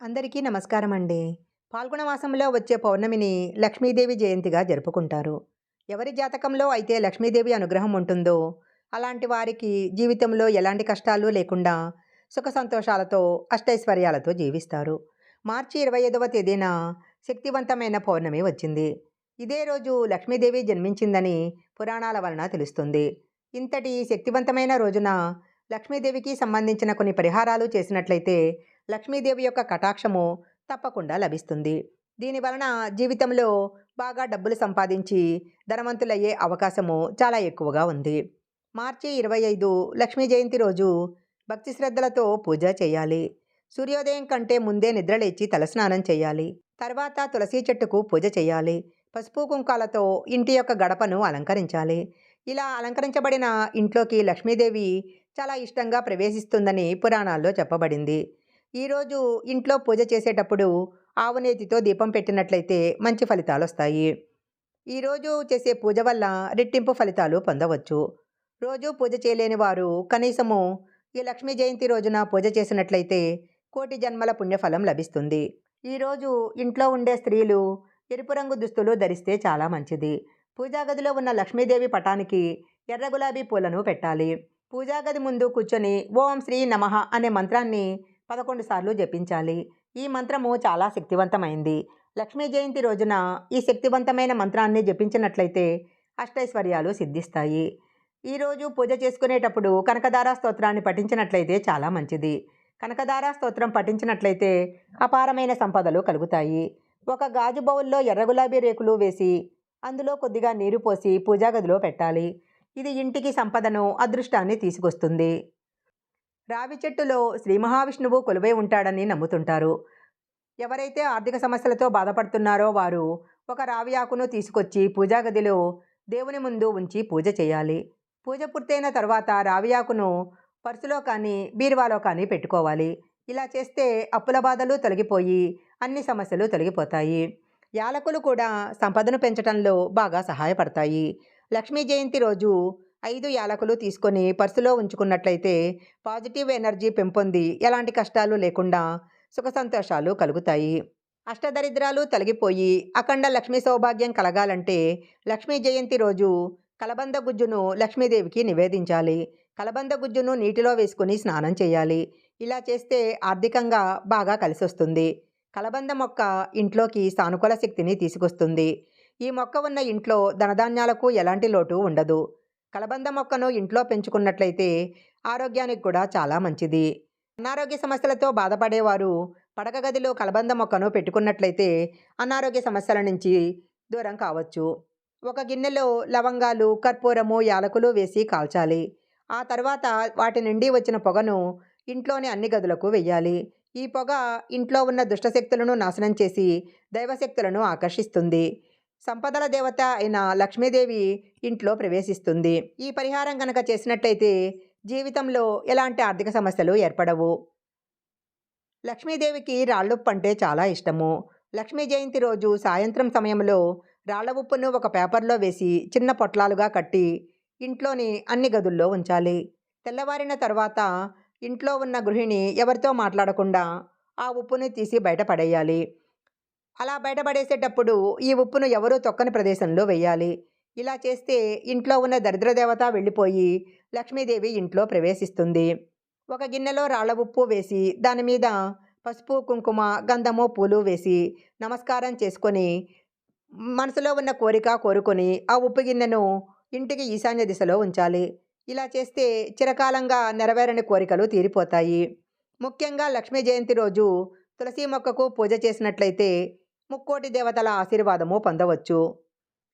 అందరికీ నమస్కారం అండి పాల్గొన మాసంలో వచ్చే పౌర్ణమిని లక్ష్మీదేవి జయంతిగా జరుపుకుంటారు. ఎవరి జాతకంలో అయితే లక్ష్మీదేవి అనుగ్రహం ఉంటుందో అలాంటి వారికి జీవితంలో ఎలాంటి కష్టాలు లేకుండా సుఖ సంతోషాలతో అష్టైశ్వర్యాలతో జీవిస్తారు. మార్చి ఇరవై ఐదవ తేదీన శక్తివంతమైన పౌర్ణమి వచ్చింది. ఇదే రోజు లక్ష్మీదేవి జన్మించిందని పురాణాల వలన తెలుస్తుంది. ఇంతటి శక్తివంతమైన రోజున లక్ష్మీదేవికి సంబంధించిన కొన్ని పరిహారాలు చేసినట్లయితే లక్ష్మీదేవి యొక్క కటాక్షము తప్పకుండా లభిస్తుంది. దీని వలన జీవితంలో బాగా డబ్బులు సంపాదించి ధనవంతులయ్యే అవకాశము చాలా ఎక్కువగా ఉంది. మార్చి ఇరవై ఐదు లక్ష్మీ జయంతి రోజు భక్తి శ్రద్ధలతో పూజ చేయాలి. సూర్యోదయం కంటే ముందే నిద్రలేచి తలస్నానం చేయాలి. తర్వాత తులసి చెట్టుకు పూజ చేయాలి. పసుపు కుంకాలతో ఇంటి యొక్క గడపను అలంకరించాలి. ఇలా అలంకరించబడిన ఇంట్లోకి లక్ష్మీదేవి చాలా ఇష్టంగా ప్రవేశిస్తుందని పురాణాల్లో చెప్పబడింది. ఈరోజు ఇంట్లో పూజ చేసేటప్పుడు ఆవునేతితో దీపం పెట్టినట్లయితే మంచి ఫలితాలు వస్తాయి. ఈరోజు చేసే పూజ వల్ల రెట్టింపు ఫలితాలు పొందవచ్చు. రోజు పూజ చేయలేని వారు కనీసము ఈ లక్ష్మీ జయంతి రోజున పూజ చేసినట్లయితే కోటి జన్మల పుణ్యఫలం లభిస్తుంది. ఈరోజు ఇంట్లో ఉండే స్త్రీలు ఎరుపు రంగు దుస్తులు ధరిస్తే చాలా మంచిది. పూజా గదిలో ఉన్న లక్ష్మీదేవి పటానికి ఎర్ర గులాబీ పూలను పెట్టాలి. పూజా గది ముందు కూర్చొని ఓం శ్రీ నమః అనే మంత్రాన్ని పదకొండు సార్లు జపించాలి. ఈ మంత్రము చాలా శక్తివంతమైంది. లక్ష్మీ జయంతి రోజున ఈ శక్తివంతమైన మంత్రాన్ని జపించినట్లయితే అష్టైశ్వర్యాలు సిద్ధిస్తాయి. ఈరోజు పూజ చేసుకునేటప్పుడు కనకదార స్తోత్రాన్ని పఠించినట్లయితే చాలా మంచిది. కనకదారా స్తోత్రం పఠించినట్లయితే అపారమైన సంపదలు కలుగుతాయి. ఒక గాజు బౌల్లో ఎర్ర గులాబీ రేకులు వేసి అందులో కొద్దిగా నీరు పోసి పూజా గదిలో పెట్టాలి. ఇది ఇంటికి సంపదను అదృష్టాన్ని తీసుకొస్తుంది. రావి చెట్టులో శ్రీ మహావిష్ణువు కొలువై ఉంటాడని నమ్ముతుంటారు. ఎవరైతే ఆర్థిక సమస్యలతో బాధపడుతున్నారో వారు ఒక రావి ఆకును తీసుకొచ్చి పూజా గదిలో దేవుని ముందు ఉంచి పూజ చేయాలి. పూజ పూర్తయిన తర్వాత రావి ఆకును పర్సులో కానీ బీరువాలో కానీ పెట్టుకోవాలి. ఇలా చేస్తే అప్పుల బాధలు తొలగిపోయి అన్ని సమస్యలు తొలగిపోతాయి. యాలకులు కూడా సంపదను పెంచడంలో బాగా సహాయపడతాయి. లక్ష్మీ జయంతి రోజు ఐదు యాలకులు తీసుకొని పర్సులో ఉంచుకున్నట్లయితే పాజిటివ్ ఎనర్జీ పెంపొంది. ఎలాంటి కష్టాలు లేకుండా సుఖ సంతోషాలు కలుగుతాయి. అష్టదరిద్రాలు తొలగిపోయి అఖండ లక్ష్మీ సౌభాగ్యం కలగాలంటే లక్ష్మీ జయంతి రోజు కలబంద గుజ్జును లక్ష్మీదేవికి నివేదించాలి. కలబంద గుజ్జును నీటిలో వేసుకుని స్నానం చేయాలి. ఇలా చేస్తే ఆర్థికంగా బాగా కలిసొస్తుంది. కలబంద మొక్క ఇంట్లోకి సానుకూల శక్తిని తీసుకొస్తుంది. ఈ మొక్క ఉన్న ఇంట్లో ధనధాన్యాలకు ఎలాంటి లోటు ఉండదు. కలబంద మొక్కను ఇంట్లో పెంచుకున్నట్లయితే ఆరోగ్యానికి కూడా చాలా మంచిది. అనారోగ్య సమస్యలతో బాధపడేవారు పడక గదిలో కలబంద మొక్కను పెట్టుకున్నట్లయితే అనారోగ్య సమస్యల నుంచి దూరం కావచ్చు. ఒక గిన్నెలో లవంగాలు కర్పూరము యాలకులు వేసి కాల్చాలి. ఆ తర్వాత వాటి నుండి వచ్చిన పొగను ఇంట్లోని అన్ని గదులకు వెయ్యాలి. ఈ పొగ ఇంట్లో ఉన్న దుష్టశక్తులను నాశనం చేసి దైవశక్తులను ఆకర్షిస్తుంది. సంపదల దేవత అయిన లక్ష్మీదేవి ఇంట్లో ప్రవేశిస్తుంది. ఈ పరిహారం కనుక చేసినట్టయితే జీవితంలో ఎలాంటి ఆర్థిక సమస్యలు ఏర్పడవు. లక్ష్మీదేవికి రాళ్ళుప్పు అంటే చాలా ఇష్టము. లక్ష్మీ జయంతి రోజు సాయంత్రం సమయంలో రాళ్ళ ఉప్పును ఒక పేపర్లో వేసి చిన్న పొట్లాలుగా కట్టి ఇంట్లోని అన్ని గదుల్లో ఉంచాలి. తెల్లవారిన తర్వాత ఇంట్లో ఉన్న గృహిణి ఎవరితో మాట్లాడకుండా ఆ ఉప్పుని తీసి బయట పడేయాలి. అలా బయటపడేసేటప్పుడు ఈ ఉప్పును ఎవరూ తొక్కని ప్రదేశంలో వేయాలి. ఇలా చేస్తే ఇంట్లో ఉన్న దరిద్రదేవత వెళ్ళిపోయి లక్ష్మీదేవి ఇంట్లో ప్రవేశిస్తుంది. ఒక గిన్నెలో రాళ్ళ ఉప్పు వేసి దాని మీద పసుపు కుంకుమ గంధము పూలు వేసి నమస్కారం చేసుకొని మనసులో ఉన్న కోరిక కోరుకొని ఆ ఉప్పు గిన్నెను ఇంటికి ఈశాన్య దిశలో ఉంచాలి. ఇలా చేస్తే చిరకాలంగా నెరవేరని కోరికలు తీరిపోతాయి. ముఖ్యంగా లక్ష్మీ జయంతి రోజు తులసి మొక్కకు పూజ చేసినట్లయితే ముక్కోటి దేవతల ఆశీర్వాదము పొందవచ్చు.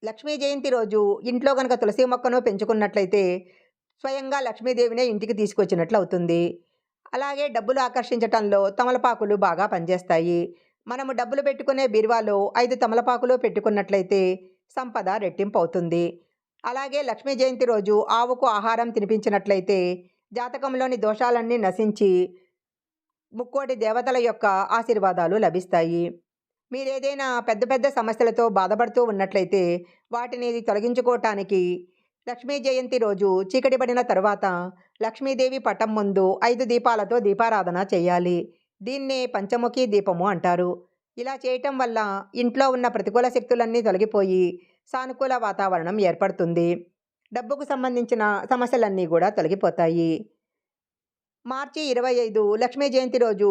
లక్ష్మీ జయంతి రోజు ఇంట్లో కనుక తులసి మొక్కను పెంచుకున్నట్లయితే స్వయంగా లక్ష్మీదేవినే ఇంటికి తీసుకొచ్చినట్లు అవుతుంది. అలాగే డబ్బులు ఆకర్షించటంలో తమలపాకులు బాగా పనిచేస్తాయి. మనము డబ్బులు పెట్టుకునే బీరువాలో ఐదు తమలపాకులు పెట్టుకున్నట్లయితే సంపద రెట్టింపు అవుతుంది. అలాగే లక్ష్మీ జయంతి రోజు ఆవుకు ఆహారం తినిపించినట్లయితే జాతకంలోని దోషాలన్నీ నశించి ముక్కోటి దేవతల యొక్క ఆశీర్వాదాలు లభిస్తాయి. మీరేదైనా పెద్ద పెద్ద సమస్యలతో బాధపడుతూ ఉన్నట్లయితే వాటిని తొలగించుకోవటానికి లక్ష్మీ జయంతి రోజు చీకటి పడిన తర్వాత లక్ష్మీదేవి పటం ముందు ఐదు దీపాలతో దీపారాధన చేయాలి. దీన్నే పంచముఖి దీపము అంటారు. ఇలా చేయటం వల్ల ఇంట్లో ఉన్న ప్రతికూల శక్తులన్నీ తొలగిపోయి సానుకూల వాతావరణం ఏర్పడుతుంది. డబ్బుకు సంబంధించిన సమస్యలన్నీ కూడా తొలగిపోతాయి. మార్చి ఇరవై ఐదు లక్ష్మీ జయంతి రోజు